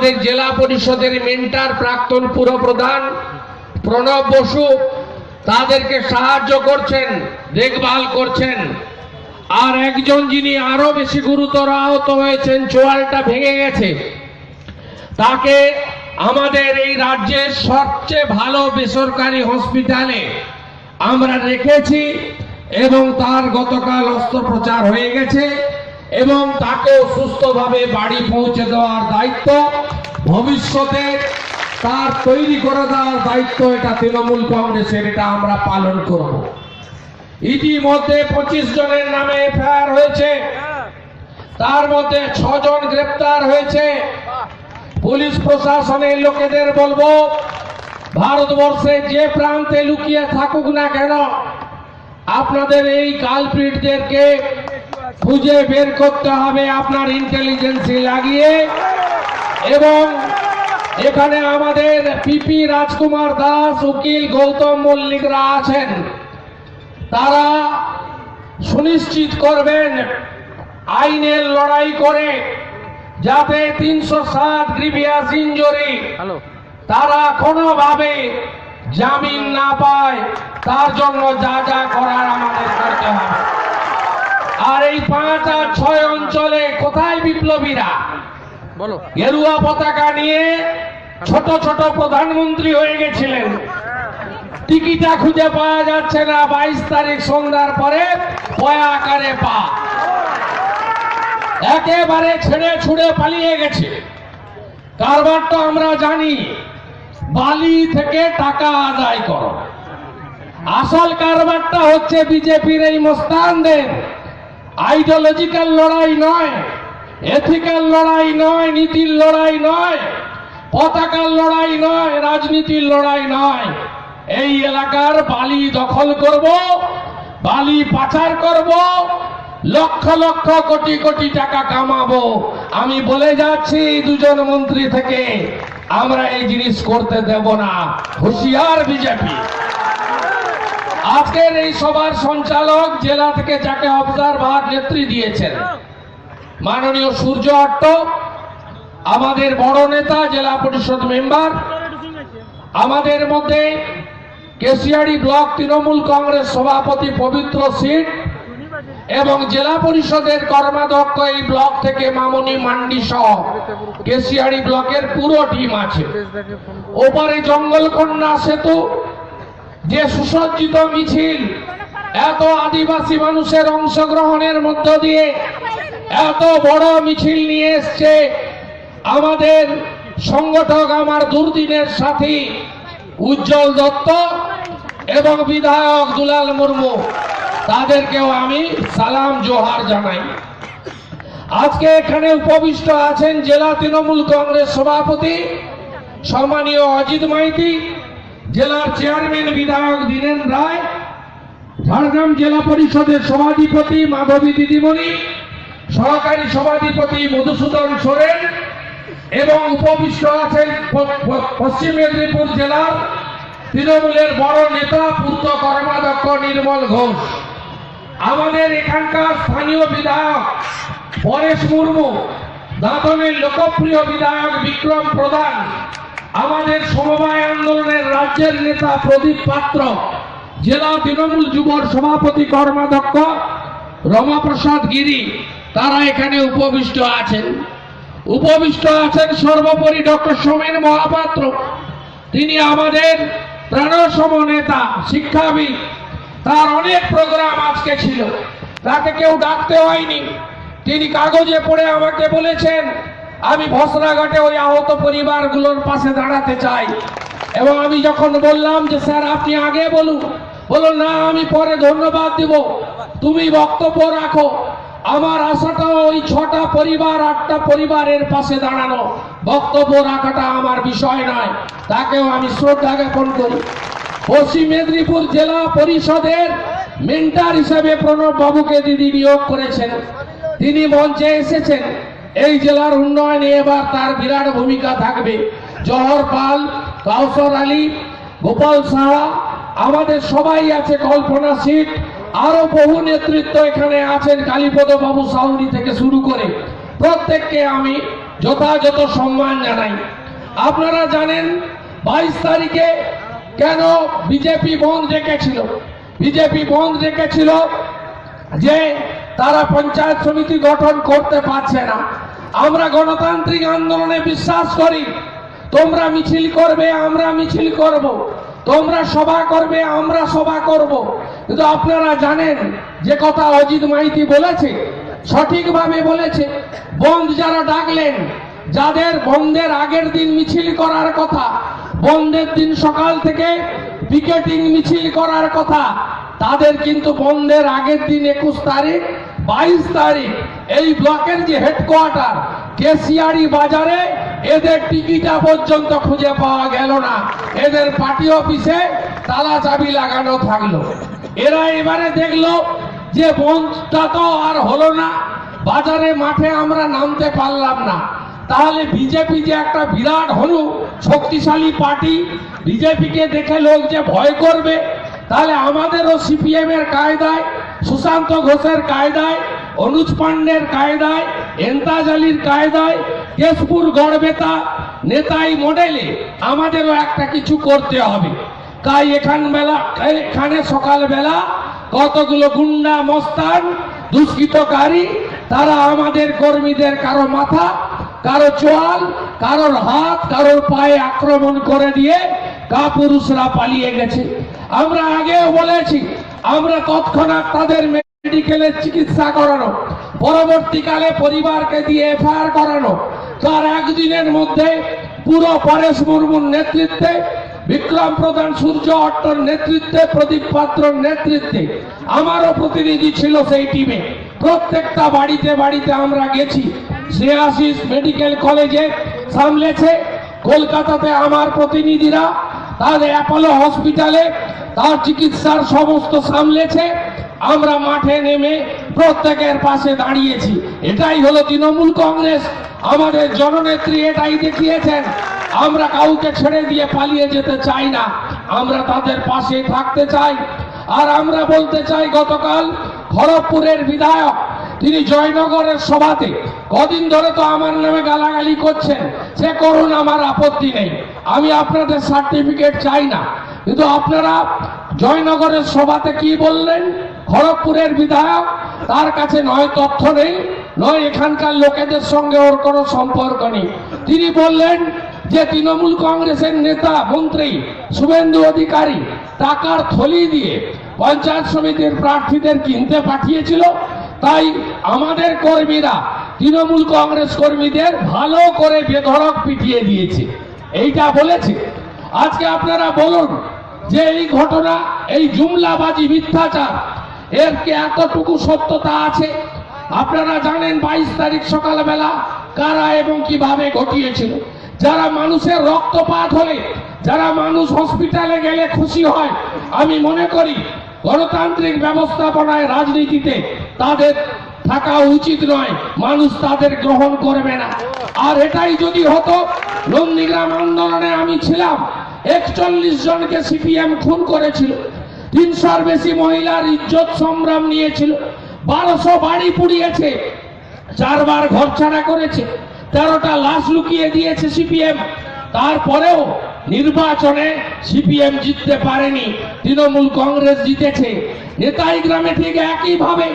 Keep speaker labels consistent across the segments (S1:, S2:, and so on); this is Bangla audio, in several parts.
S1: আমাদের জেলা পরিষদের মেন্টার প্রাক্তন পুরপ্রধান প্রণব বসু, তাদেরকে সাহায্য করছেন, দেখভাল করছেন। আর একজন যিনি আরও বেশি গুরুতর আহত হয়েছেন, চোয়ালটা ভেঙে গেছে। তাকে আমাদের এই রাজ্যের সবচেয়ে ভালো বেসরকারি হসপিটালে আমরা রেখেছি এবং তার গতকাল অস্ত্রোপচার হয়ে গেছে। এবং তাকেও সুস্থভাবে বাড়ি পৌঁছে দেওয়ার দায়িত্ব ভবিষ্যতে তার তৈরি করে দেওয়ার দায়িত্ব এটা তৃণমূল কংগ্রেসের, এটা আমরা পালন করব। ইতিমধ্যে পঁচিশ জনের নামে এফআইআর হয়েছে। তার মধ্যে ছজন গ্রেপ্তার হয়েছে। পুলিশ প্রশাসনের লোকেদের বলব, ভারতবর্ষে যে প্রান্তে লুকিয়ে থাকুক না কেন, আপনাদের এই কালপ্রিটদেরকে খুঁজে বের করতে হবে আপনার ইন্টেলিজেন্সি লাগিয়ে। এবং এখানে আমাদের পিপি রাজকুমার দাস উকিল গৌতম মল্লিকরা আছেন। তারা সুনিশ্চিত করবেন আইনের লড়াই করে যাতে তিনশো সাত গ্রিভিয়াস ইঞ্জুরি তারা কোনোভাবে জামিন না পায় তার জন্য যা যা করার আমাদের করতে হবে। আর এই পাঁচ আর ছয় অঞ্চলে কোথায় বিপ্লবীরা?
S2: বলো।
S1: গেরুয়া পতাকা নিয়ে ছোট ছোট প্রধানমন্ত্রী হয়ে গেছিলেন। টিকিটা খুঁজে পাওয়া যাচ্ছে না বাইশ তারিখ সন্ধ্যার পরে পয়া আকারে পা। একেবারে ছেড়ে ছুড়ে পালিয়ে গেছে। কারবারটা আমরা জানি বালি থেকে টাকা আদায় করো। আসল কারবারটা হচ্ছে বিজেপির এই মোস্তানদের। আইডিওলজিক্যাল লড়াই নয় এথিক্যাল লড়াই নয়, নীতির লড়াই নয়, পতাকার লড়াই নয়, রাজনীতির লড়াই নয়। এই এলাকার বালি দখল করব, বালি পাচার করব, লক্ষ লক্ষ কোটি কোটি টাকা কামাবো। আমি বলে যাচ্ছি, দুজন মন্ত্রী থেকে আমরা এই জিনিস করতে দেব না। হুঁশিয়ার বিজেপি। আজকের এই সভার সঞ্চালক জেলা থেকে যাকে অবজারভার নেত্রী দিয়েছেন। মাননীয় সূর্য অট্ট আমাদের বড় নেতা, জেলা পরিষদ মেম্বার, আমাদের মধ্যে কেশিয়াড়ি ব্লক তৃণমূল কংগ্রেস সভাপতি পবিত্র সিট এবং জেলা পরিষদের কর্মাধ্যক্ষ এই ব্লক থেকে মামনি মান্ডি সহ কেশিয়াড়ি ব্লকের পুরো টিম আছে। ওপারে জঙ্গল কন্যা সেতু যে সুসজ্জিত মিছিল এত আদিবাসী মানুষের অংশগ্রহণের মধ্য দিয়ে এত বড় মিছিল নিয়ে এসছে আমাদের সংগঠক আমার দুর্দিনের সাথী উজ্জ্বল দত্ত এবং বিধায়ক দুলাল মুর্মু। তাদেরকেও আমি সালাম, জোহার জানাই। আজকে এখানে উপবিষ্ট আছেন জেলা তৃণমূল কংগ্রেস সভাপতি সম্মানীয় অজিত মাইতি জেলার চেয়ারম্যান বিধায়ক দীনেন রায়, ঝাড়গ্রাম জেলা পরিষদের সভাধিপতি মাধবী দিদিমণি, সহকারী সভাধিপতি মধুসূদন সোরেন এবং উপবিষ্ট আছেন পশ্চিম মেদিনীপুর জেলার তৃণমূলের বড় নেতা, পূর্ত কর্মাধ্যক্ষ নির্মল ঘোষ। আমাদের এখানকার স্থানীয় বিধায়ক পরেশ মুর্মু, দাঁতনের লোকপ্রিয় বিধায়ক বিক্রম প্রধান আমাদের সমবায় আন্দোলনের রাজ্যের নেতা প্রদীপ পাত্র, জেলা তৃণমূল যুবর সভাপতি কর্মাধ্যক্ষ রমাপ্রসাদ গিরি, তারা এখানে উপবিষ্ট আছেন। উপবিষ্ট আছেন সর্বোপরি ডক্টর সোমেন মহাপাত্র। তিনি আমাদের প্রাণসম নেতা, শিক্ষাবিদ। তার অনেক প্রোগ্রাম আজকে ছিল। তাকে কেউ ডাকতে হয়নি। তিনি কাগজে পড়ে আমাকে বলেছেন আমি ভসরাঘাটে ওই আহত পরিবারগুলোর পাশে দাঁড়াতে চাই। এবং আমি যখন বললাম যে, স্যার, আপনি আগে বলুন। বলুন, না, আমি পরে ধন্যবাদ দিব। তুমি বক্তব্য রাখো। আমার আশাটা ওই ছটা পরিবার, আটটা পরিবারের পাশে দাঁড়ানো। বক্তব্য রাখাটা আমার বিষয় নয়। তাকেও আমি শ্রদ্ধা জ্ঞাপন করি। পশ্চিম মেদিনীপুর জেলা পরিষদের মেন্টার হিসেবে প্রণব বাবুকে দিদি নিয়োগ করেছেন। তিনি মঞ্চে এসেছেন। এই জেলার উন্নয়নে এবার তার বিরাট ভূমিকা থাকবে। জহর পাল কাউসর আলী, গোপাল সাহা, আমাদের সবাই আছে কল্পনা সিট আরও বহু নেতৃত্ব এখানে আছেন কালীপদ বাবু সাউনি থেকে শুরু করে। প্রত্যেককে আমি যথাযথ সম্মান জানাই। আপনারা জানেন বাইশ তারিখে কেন বিজেপি বন্ধ রেখেছিল বিজেপি বন্ধ রেখেছিল যে তারা পঞ্চায়েত সমিতি গঠন করতে পারছে না। আমরা গণতান্ত্রিক আন্দোলনে বিশ্বাস করি। তোমরা মিছিল করবে, আমরা মিছিল করব। তোমরা সভা করবে, আমরা সভা করব। কিন্তু আপনারা জানেন যে কথা অজিত মাইতি বলেছে, সঠিকভাবে বলেছে। বন্ধ যারা ডাকলেন, যাদের বন্ধের আগের দিন মিছিল করার কথা, বন্ধের দিন সকাল থেকে পিকেটিং মিছিল করার কথা তাদের কিন্তু বন্ধের আগের দিন একুশ তারিখ, বাইশ তারিখ, এই ব্লকের যে হেডকোয়ার্টার কেসিয়ারি বাজারে এদের টিকিটা পর্যন্ত খুঁজে পাওয়া গেল না। এদের পার্টি অফিসে তালা চাবি লাগানো থাকল। এরা এবারে দেখল যে বন্ধটা তো আর হলো না, বাজারে মাঠে আমরা নামতে পারলাম না। তাহলে বিজেপি যে একটা বিরাট হলু শক্তিশালী পার্টি বিজেপিকে দেখে লোক যে ভয় করবে তাহলে আমাদেরও সিপিএম এর কায়দায়, সুশান্ত ঘোষের কায়দায়, অনুজ পান্ডের কায়দায়, এন্তাজ আলীর কায়দায়, কেশপুর গড়বেতা, নেতাই মডেলে আমাদেরও একটা কিছু করতে হবে। তাই এখান বেলা, এখানে সকালবেলা কতগুলো গুন্ডা, মস্তান, দুষ্কৃতকারী, তারা আমাদের কর্মীদের কারও মাথা, কারও চোয়াল, কারোর হাত, কারোর পায়ে আক্রমণ করে দিয়ে কাপুরুষরা পালিয়ে গেছে। আমরা আগেও বলেছি, আমরা তৎক্ষণাৎ তাদের মেডিকেলের চিকিৎসা করানো, পরবর্তীকালে পরিবারকে দিয়ে এফআইআর করানো তার একদিনের মধ্যে পুরো পরেশ মুর্মুর নেতৃত্বে, বিক্রম প্রধান সূর্য অট্টর নেতৃত্বে, প্রদীপ পাত্রর নেতৃত্বে, আমারও প্রতিনিধি ছিল সেই টিমে প্রত্যেকটা বাড়িতে বাড়িতে আমরা গেছি শ্রেয়াশিস মেডিকেল কলেজে সামলেছে, কলকাতাতে আমার প্রতিনিধিরা, তাদের অ্যাপোলো হসপিটালে তার চিকিৎসার সমস্ত সামলেছে। আমরা মাঠে নেমে প্রত্যেকের পাশে দাঁড়িয়েছি। এটাই হলো তৃণমূল কংগ্রেস। আমাদের জননেত্রী এটাই দেখিয়েছেন। আমরা কাউকে ছেড়ে দিয়ে পালিয়ে যেতে চাই না। আমরা তাদের পাশে থাকতে চাই। আর আমরা বলতে চাই, গতকাল খড়গপুরের বিধায়ক তিনি জয়নগরের সভাতে, কদিন ধরে তো আমার নামে গালাগালি করছেন। সে করুন আমার আপত্তি নেই। আমি আপনাদের সার্টিফিকেট চাই না। কিন্তু আপনারা জয়নগরের সভাতে কি বললেন? খড়গপুরের বিধায়ক, তার কাছে নয় তথ্য নেই, নয় এখানকার লোকেদের সঙ্গে ওর কোনো সম্পর্ক নেই। তিনি বললেন যে তৃণমূল কংগ্রেসের নেতা, মন্ত্রী, শুভেন্দু অধিকারী টাকার থলি দিয়ে পঞ্চায়েত সমিতির প্রার্থীদের কিনতে পাঠিয়েছিল। তাই আমাদের কর্মীরা, তৃণমূল কংগ্রেস কর্মীদের ভালো করে বেধড়ক পিটিয়ে দিয়েছে। এইটা বলেছে। আজকে আপনারা বলুন যে এই ঘটনা, এই জুমলাবাজি মিথ্যাচার, এর কি এতটুকু সত্যতা আছে? আপনারা জানেন বাইশ তারিখ সকালবেলা কারা এবং কীভাবে ঘটিয়েছিল। যারা মানুষের রক্তপাত হলে, যারা মানুষ হসপিটালে গেলে খুশি হয়, আমি মনে করি গণতান্ত্রিক ব্যবস্থাপনায় রাজনীতিতে তাদের থাকা উচিত নয়, মানুষ তাদের গ্রহণ করবে না। আর এটাই যদি হতো, নন্দীগ্রাম আন্দোলনে আমি ছিলাম একচল্লিশ জনকে সিপিএম খুন করেছিল। তিনশোর বেশি মহিলার ইজ্জত সংগ্রাম নিয়েছিল। বারোশো বাড়ি পুড়িয়েছে। চারবার ঘর ছাড়া করেছে। তেরোটা লাশ লুকিয়ে দিয়েছে সিপিএম। তারপরেও নির্বাচনে সিপিএম জিততে পারেনি। তৃণমূল কংগ্রেস জিতেছে। নেতাই গ্রামে ঠিক একইভাবে।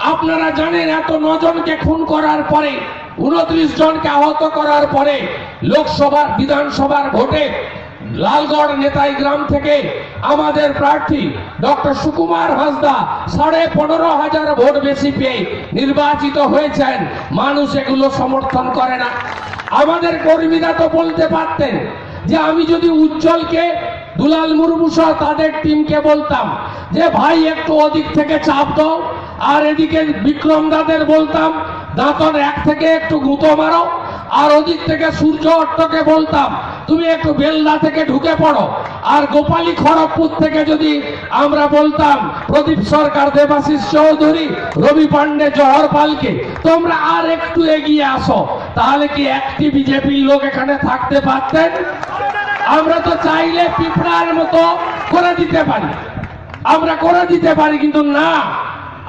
S1: আপনারা জানেন এত নজনকে খুন করার পরে, উনত্রিশ জনকে আহত করার পরে, লোকসভার, বিধানসভার ভোটে লালগড় নেতাই গ্রাম থেকে আমাদের প্রার্থী ডক্টর সুকুমার হাসদা সাড়ে পনেরো হাজার ভোট বেশি পেয়ে নির্বাচিত হয়েছেন। মানুষ এগুলো সমর্থন করে না। আমাদের কর্মীরা তো বলতে পারতেন যে আমি যদি উজ্জ্বলকে দুলাল মুর্মু সহ তাদের টিমকে বলতাম যে, ভাই, একটু ওদিক থেকে চাপ দাও আর এদিকে বিক্রম দাদের বলতাম, দাঁতন এক থেকে একটু গুঁতো মারো আর ওদিক থেকে সূর্য অট্টকে বলতাম তুমি একটু বেলদা থেকে ঢুকে পড়ো। আর গোপালী খড়গপুর থেকে যদি আমরা বলতাম, প্রদীপ সরকার, দেবাশিস চৌধুরী, রবি পান্ডে জহর পালকে, তোমরা আর একটু এগিয়ে আসো। তাহলে কি একটি বিজেপির লোক এখানে থাকতে পারতেন? আমরা তো চাইলে পিঁপড়ার মতো করে দিতে পারি। আমরা করে দিতে পারি, কিন্তু না।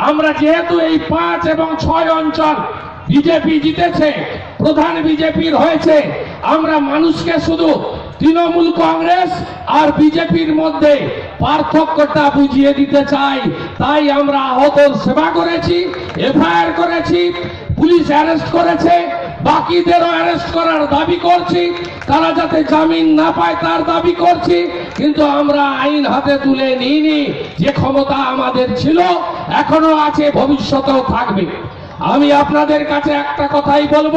S1: আমরা যেহেতু এই পাঁচ এবং ছয় অঞ্চল বিজেপি জিতেছে প্রধান বিজেপির হয়েছে। আমরা মানুষকে শুধু তৃণমূল কংগ্রেস আর বিজেপির মধ্যে পার্থক্যটা বুঝিয়ে দিতে চাই। তাই আমরা আহতর সেবা করেছি, এফআইআর করেছি, পুলিশ অ্যারেস্ট করেছে, বাকিদেরও অ্যারেস্ট করার দাবি করছি। তারা যাতে জামিন না পায় তার দাবি করছি, কিন্তু আমরা আইন হাতে তুলে নিইনি। যে ক্ষমতা আমাদের ছিল এখনও আছে, ভবিষ্যতেও থাকবে। আমি আপনাদের কাছে একটা কথাই বলব।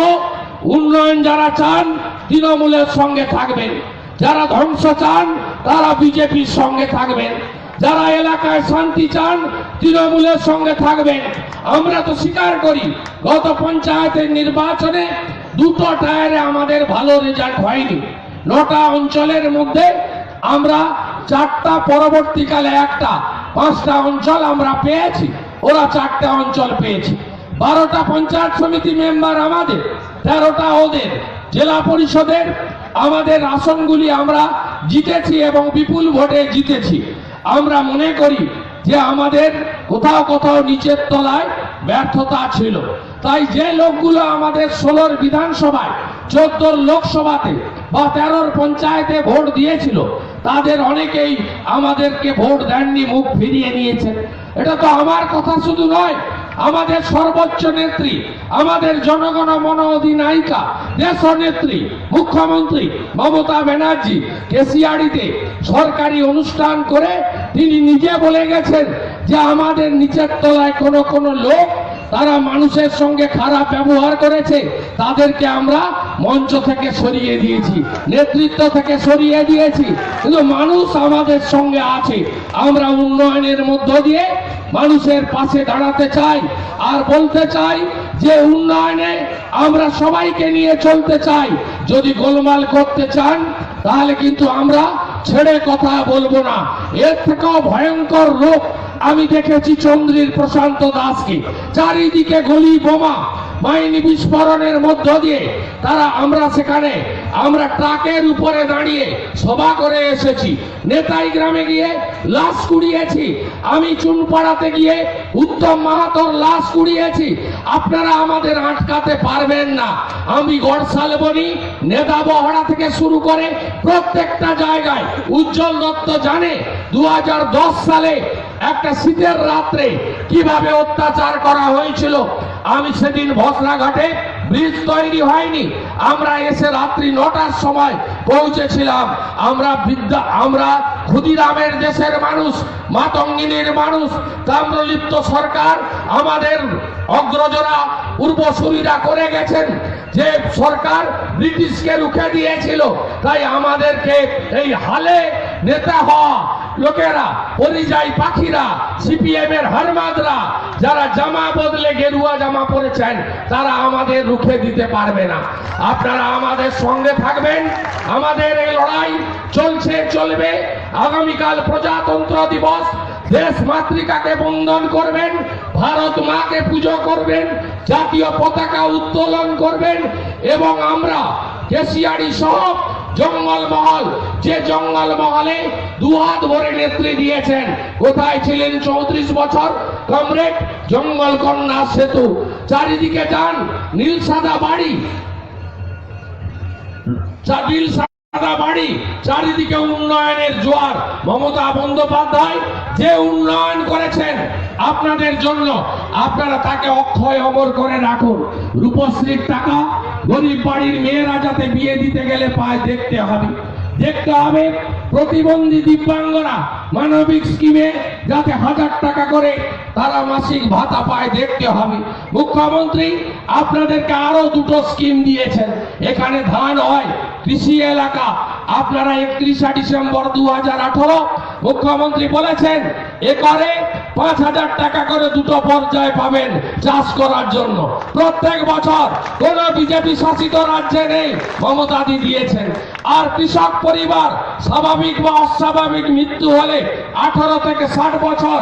S1: উন্নয়ন যারা চান, তৃণমূলের সঙ্গে থাকবেন। যারা ধ্বংস চান, তারা বিজেপির সঙ্গে থাকবেন। যারা এলাকায় শান্তি চান, তৃণমূলের সঙ্গে থাকবেন। আমরা তো স্বীকার করি, গত পঞ্চায়েতের নির্বাচনে দুটো টায়ারে আমাদের ভালো রেজাল্ট হয়নি। নটা অঞ্চলের মধ্যে আমরা চারটা, পরবর্তীকালে একটা, পাঁচটা অঞ্চল আমরা পেয়েছি। ওরা চারটা অঞ্চল পেয়েছি। বারোটা পঞ্চায়েত সমিতি মেম্বার আমাদের, তেরোটা ওদের। জেলা পরিষদের আমাদের আসনগুলি আমরা জিতেছি এবং বিপুল ভোটে জিতেছি। আমরা মনে করি যে আমাদের কোথাও কোথাও নিচের তলায় ব্যর্থতা ছিল। তাই যে লোকগুলো আমাদের ষোলোর বিধানসভায়, চোদ্দোর লোকসভাতে বা তেরোর পঞ্চায়েতে ভোট দিয়েছিল, তাদের অনেকেই আমাদেরকে ভোট দেননি, মুখ ফিরিয়ে নিয়েছেন। এটা তো আমার কথা শুধু নয় আমাদের সর্বোচ্চ নেত্রী, আমাদের জনগণ মন অধিনায়িকা দেশ নেত্রী, মুখ্যমন্ত্রী মমতা ব্যানার্জি কেসিয়ারিতে সরকারি অনুষ্ঠান করে তিনি নিজে বলে গেছেন যে আমাদের নিচের তলায় কোনো কোনো লোক তারা মানুষের সঙ্গে খারাপ ব্যবহার করেছে, তাদেরকে আমরা মঞ্চ থেকে সরিয়ে দিয়েছি, নেতৃত্ব থেকে সরিয়ে দিয়েছি। কিন্তু মানুষ আমাদের সঙ্গে আছে, আমরা উন্নয়নের মধ্য দিয়ে মানুষের পাশে দাঁড়াতে চাই আর বলতে চাই যে উন্নয়নে আমরা সবাইকে নিয়ে চলতে চাই। যদি গোলমাল করতে চান, তাহলে কিন্তু আমরা ছেড়ে কথা বলব না। এর থেকেও ভয়ঙ্কর রূপ আমি দেখেছি চন্দ্রীর প্রশান্ত দাসকে। চারিদিকে গলি বোমা মাইনি বিস্ফোরণের মধ্য দিয়ে তারা আমরা সেখানে, আমরা ট্রাকের উপরে দাঁড়িয়ে সভা করে এসেছি। নেতাই গ্রামে গিয়ে লাশ কুড়িয়েছি। আমি চুনপাড়াতে গিয়ে উত্তম মাহাতোর লাশ কুড়িয়েছি। আপনারা আমাদের আটকাতে পারবেন না। আমি গড়সাল বনি নেতা বহড়া থেকে শুরু করে প্রত্যেকটা জায়গায় উজ্জ্বল দত্ত জানে দু হাজার দশ সালে একটা শীতের রাত্রে কীভাবে অত্যাচার করা হয়েছিল? আমি সেদিন ভসলা ঘাটে ব্রিজ তৈরি হয়নি। আমরা এসে রাত্রি নটার সময় পৌঁছেছিলাম। আমরা বিদ্যা আমরা ক্ষুদিরামের দেশের মানুষ, মাতঙ্গিনীর মানুষ তাম্রলিপ্ত সরকার, আমাদের অগ্রজরা পূর্বসূরীরা করে গেছেন। যে সরকার ব্রিটিশকে রুখে দিয়েছিল, তাই আমাদেরকে এই হালে নেতা হওয়া লোকেরা, পরিযায়ী পাখিরা সিপিএম এর হারমাদরা, যারা জামা বদলে গেরুয়া জামা পরেছেন, তারা আমাদের রুখে দিতে পারবে না। আপনারা আমাদের সঙ্গে থাকবেন। আমাদের এই লড়াই চলছে, চলবে। আগামীকাল প্রজাতন্ত্র দিবস। দেশ মাতৃকাকে বন্ধন করবেন। ভারত মাকে পুজো করবেন, জাতীয় পতাকা উত্তোলন করবেন, এবং আমরা কেশিয়াড়ি সহ জঙ্গল মহল, যে জঙ্গল মহলে দুহাত ভরে নেত্রী দিয়েছেন, কোথায় ছিলেন চৌত্রিশ বছর? কমরেড, জঙ্গল কন্যা সেতু। চারিদিকে যান, নীল সাদা বাড়ি। চারিদিকে উন্নয়নের জোয়ার। মমতা বন্দ্যোপাধ্যায় যে উন্নয়ন করেছেন আপনাদের জন্য, আপনারা তাকে অক্ষয় অমর করে রাখুন। রূপশ্রীর টাকা, গরিব বাড়ির মেয়েরা যাতে বিয়ে দিতে গেলে পায়, দেখতে হবে। দেখতে হবে প্রতিবন্ধী দিব্যাঙ্গরা মানবিক স্কিমে যাতে হাজার টাকা করে তারা মাসিক ভাতা পায়, দেখতে হবে। মুখ্যমন্ত্রী আপনাদেরকে আরও দুটো স্কিম দিয়েছেন। এখানে ধান হয় কৃষি এলাকা। আপনারা একত্রিশে ডিসেম্বর দু হাজার আঠারো মুখ্যমন্ত্রী বলেছেন, একরে পাঁচ হাজার টাকা করে দুটো পর্যায়ে পাবেন চাষ করার জন্য। প্রত্যেক বছর কোন বিজেপি শাসিত রাজ্যে নেই মমতাদি দিয়েছেন। আর কৃষক পরিবার স্বাভাবিক বা অস্বাভাবিক মৃত্যু হলে আঠারো থেকে ষাট বছর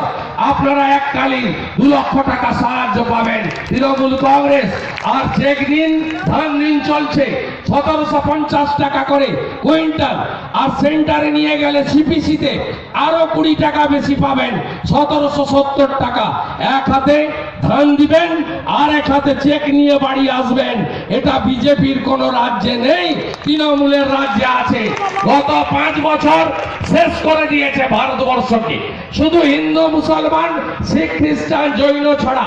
S1: আপনারা এককালীন দু লক্ষ টাকা সাহায্য পাবেন। তৃণমূল কংগ্রেস আর চেক দিন ধান দিন চলছে। সতেরোশো পঞ্চাশ টাকা করে কুইন্টাল। আর সেন্টারে নিয়ে গেলে সিপিসিতে আরও কুড়ি টাকা বেশি পাবেন, সতেরোশো সত্তর টাকা। এক হাতে ধান দিবেন, আর এক হাতে চেক নিয়ে বাড়ি আসবেন। এটা বিজেপির কোন রাজ্যে নেই, তৃণমূলের রাজ্যে আছে। গত পাঁচ বছর শেষ করে দিয়েছে ভারতবর্ষকে। শুধু হিন্দু, মুসলমান, শিখ, খ্রিস্টান, জৈন ছাড়া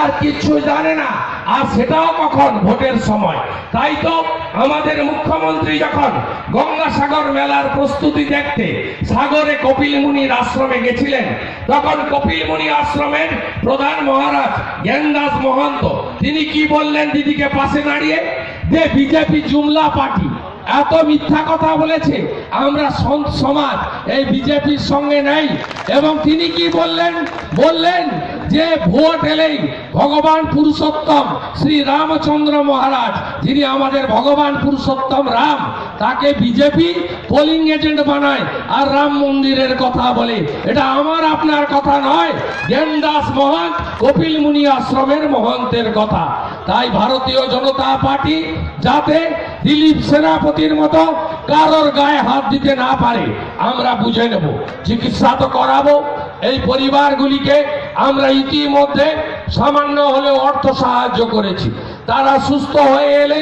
S1: আর কিছু জানে না। আর সেটাও কখন? ভোটের সময়। তাই তো আমাদের মুখ্যমন্ত্রী যখন গঙ্গাসাগর মেলার প্রস্তুতি দেখতে সাগরে কপিল মুনির আশ্রমে গেছিলেন, তখন কপিল মুনি আশ্রমের প্রধান মহারাজ জ্ঞানদাস মহন্ত, তিনি কি বললেন দিদিকে পাশে দাঁড়িয়ে? যে বিজেপি জুমলা পার্টি এত মিথ্যা কথা বলেছে, আমরা সমাজ, এই বিজেপির সঙ্গে নাই। এবং তিনি কি বললেন? বললেন যে ভোট এলেই ভগবান পুরুষোত্তম, শ্রী রামচন্দ্র মহারাজ, যিনি আমাদের ভগবান পুরুষোত্তম রাম, তাকে বিজেপি পোলিং এজেন্ট বানায় আর রাম মন্দিরের কথা বলে। এটা আমার আপনার কথা নয়, জ্ঞানদাস মহান কপিল মুনি আশ্রমের মহন্তের কথা। তাই ভারতীয় জনতা পার্টি যাতে দিলীপ সেনাপতির মতো কারোর গায়ে হাত দিতে না পারে, আমরা বুঝে নেব। চিকিৎসা তো করাবো। এই পরিবারগুলিকে আমরা ইতিমধ্যে সামান্য হলেও অর্থ সাহায্য করেছি। তারা সুস্থ হয়ে এলে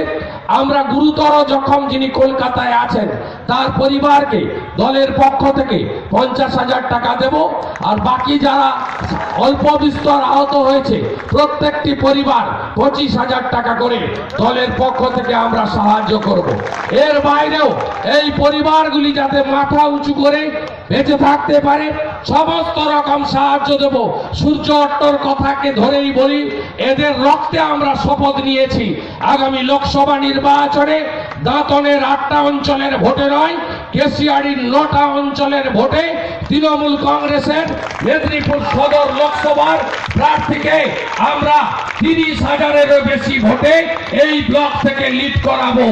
S1: আমরা গুরুতর জখম যিনি কলকাতায় আছেন, তার পরিবারকে দলের পক্ষ থেকে পঞ্চাশ হাজার টাকা দেব। আর বাকি যারা অল্প বিস্তর আহত হয়েছে, প্রত্যেকটি পরিবার পঁচিশ হাজার টাকা করে দলের পক্ষ থেকে আমরা সাহায্য করব। এর বাইরেও এই পরিবারগুলি যাতে মাথা উঁচু করে বেঁচে থাকতে পারে, সমস্ত রকম সাহায্য দেব। সূর্য অট্টর কথাকে ধরেই বলি, এদের রক্তে আমরা শপথ নিয়েছি। আগামী লোকসভা নির্বাচনে দাঁতনের আটটা অঞ্চলের ভোটে নয় কেশিয়াড়ির নটা অঞ্চলের ভোটে তৃণমূল কংগ্রেসের মেদিনীপুর সদর লোকসভার প্রার্থীকে আমরা তিরিশ হাজারেরও বেশি ভোটে এই ব্লক থেকে লিড করাবো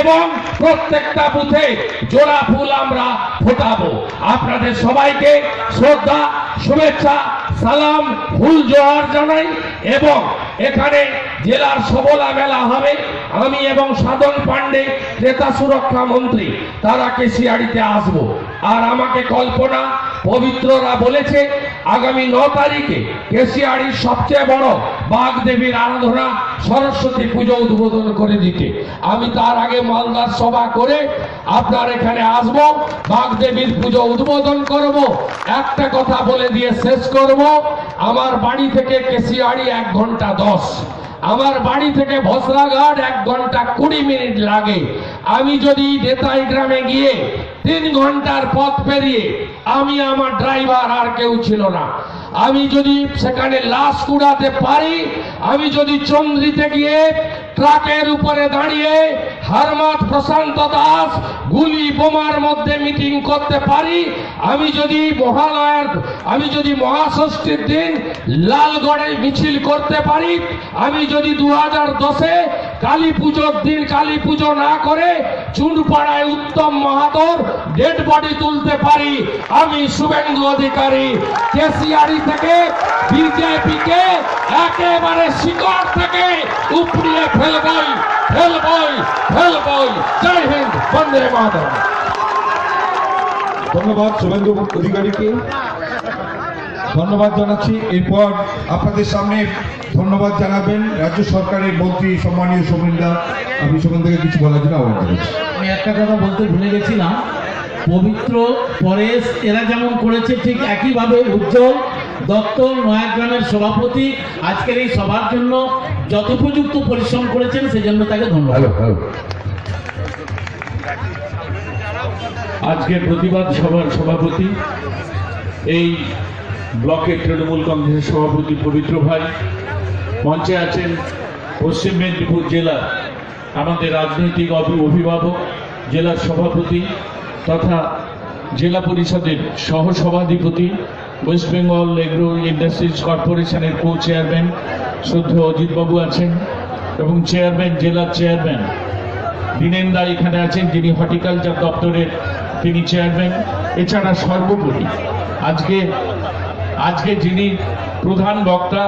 S1: এবং প্রত্যেকটা বুথে জোড়া ফুল আমরা ফোটাবো। আপনাদের সবাইকে শ্রদ্ধা, শুভেচ্ছা, সালাম, ফুল জোহার জানাই এবং এখানে জেলার সবলা মেলা হবে। আমি এবং সাধন পান্ডে ক্রেতা সুরক্ষা মন্ত্রী, তারা কেশিয়াড়িতে আসব। আর আমাকে কল্পনা, পবিত্ররা বলেছে, আগামী ন তারিখে কেশিয়াড়ির সবচেয়ে বড় বাঘ দেবীর আরাধনা সরস্বতী পুজো উদ্বোধন করে দিতে। আমি তার আগে মালদার সভা করে আপনার এখানে আসব বাঘ দেবীর পুজো উদ্বোধন করব। একটা কথা বলে দিয়ে শেষ করব। আমার বাড়ি থেকে কেশিয়াড়ি এক ঘণ্টা দশ আমার বাড়ি থেকে ভসরাঘাট এক ঘণ্টা কুড়ি মিনিট লাগে। আমি যদি দেতাই গ্রামে গিয়ে তিন ঘণ্টার পথ পেরিয়ে আমি আমার ড্রাইভার আর কেউ ছিল না। আমি যদি সেখানে লাশ কুড়াতে পারি, আমি যদি চন্দ্রিতে গিয়ে ট্রাকের উপরে দাঁড়িয়ে হারমাত প্রশান্ত দাস, গুলি বোমার মধ্যে মিটিং করতে পারি। আমি যদি মহালয়ার, আমি যদি মহাষষ্ঠীর দিন লালগড়ে মিছিল করতে পারি, আমি যদি দু হাজার দশে কালী পুজোর দিন কালী পুজো না করে চুনপাড়ায় উত্তম মাহাতর ডেড বডি তুলতে পারি, আমি শুভেন্দু অধিকারী কেসিআরি থেকে, বিজেপিকে একেবারে শিকড় থেকে উপড়িয়ে ফেলবই। ফেলবই ফেলবই জয় হিন্দ বন্দে মাতরম
S2: ধন্যবাদ শুভেন্দু অধিকারীকে। ধন্যবাদ জানাচ্ছি। এরপর আপনাদের সামনে ধন্যবাদ জানাবেন রাজ্য সরকারের মন্ত্রী সম্মানীয় সোমেনদা আমি সোমেন থেকে কিছু বলার জন্য আহ্বান
S3: আমি একটা কথা বলতে ভুলে গেছিলাম। পবিত্র পরেশ এরা যেমন করেছে ঠিক একইভাবে উজ্জ্বল। দত্ত নয়াগ্রামের সভাপতি আজকের এই সভার জন্য যথোপযুক্ত পরিশ্রম করেছেন সেজন্য তাকে ধন্যবাদ।
S4: আজকের প্রতিবাদ সভার সভাপতি এই ব্লকের তৃণমূল কংগ্রেসের সভাপতি পবিত্র ভাই মঞ্চে আছেন পশ্চিম মেদিনীপুর জেলার আমাদের রাজনৈতিক অভিভাবক জেলার সভাপতি তথা জেলা পরিষদের সহ সভাধিপতি ওয়েস্ট বেঙ্গল এগ্রো ইন্ডাস্ট্রিজ কর্পোরেশনের কো চেয়ারম্যান শ্রদ্ধ অজিতবাবু আছেন এবং চেয়ারম্যান জেলার চেয়ারম্যান দীনেন দা এখানে আছেন, যিনি হর্টিকালচার দপ্তরের তিনি চেয়ারম্যান এছাড়া সর্বোপরি আজকে আজকে যিনি প্রধান বক্তা,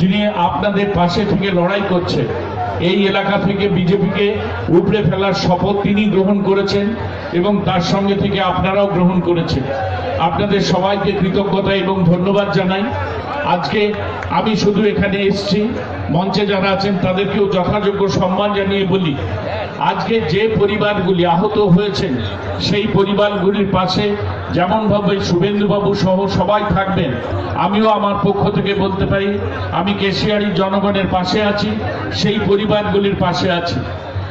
S4: যিনি আপনাদের পাশে থেকে লড়াই করছেন এই এলাকা থেকে বিজেপিকে উপড়ে ফেলার শপথ তিনি গ্রহণ করেছেন এবং তার সঙ্গে থেকে আপনারাও গ্রহণ করেছেন। আপনাদের সবাইকে কৃতজ্ঞতা এবং ধন্যবাদ জানাই। আজকে আমি শুধু এখানে এসেছি। মঞ্চে যারা আছেন, তাদেরকেও যথাযোগ্য সম্মান জানিয়ে বলি, আজকে যে পরিবারগুলি আহত হয়েছেন, সেই পরিবারগুলির পাশে যেমনভাবে শুভেন্দুবাবু সহ সবাই থাকবেন, আমিও আমার পক্ষ থেকে বলতে পারি, আমি কেশিয়ারির জনগণের পাশে আছি, সেই পরিবারগুলির পাশে আছি।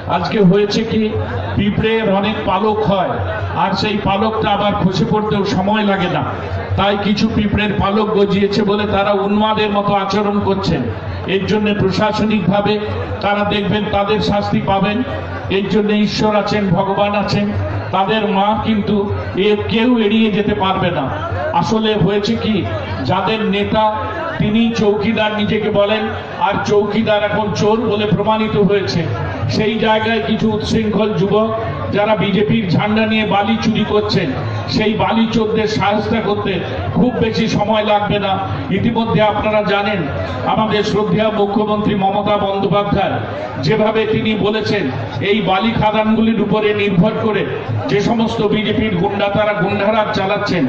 S4: আজকে হয়েছে কি, পিঁপড়ের অনেক পালক হয়, আর সেই পালকটা আবার খসে পড়তেও সময় লাগে না। তাই কিছু পিঁপড়ের পালক গজিয়েছে বলে তারা উন্মাদের মতো আচরণ করছেন। এর জন্য প্রশাসনিকভাবে তারা দেখবেন তাদের শাস্তি পাবেন। এর জন্য ঈশ্বর আছেন, ভগবান আছেন। তাদের মা কিন্তু এ কেউ এড়িয়ে যেতে পারবে না। আসলে হয়েছে কি, যাদের নেতা তিনি চৌকিদার নিজেকে বলেন, আর চৌকিদার এখন চোর বলে প্রমাণিত হয়েছে। সেই জায়গায় কিছু উচ্ছৃঙ্খল যুবক যারা বিজেপির ঝান্ডা নিয়ে বালি চুরি করছেন, সেই বালি চোরদের সাহায্য করতে খুব বেশি সময় লাগবে না। ইতিমধ্যে আপনারা জানেন, আমাদের শ্রদ্ধেয় মুখ্যমন্ত্রী মমতা বন্দ্যোপাধ্যায় যেভাবে তিনি বলেছেন, এই বালি খাদানগুলির উপরে নির্ভর করে যে সমস্ত বিজেপির গুন্ডা তারা গুন্ডারাজ চালাচ্ছেন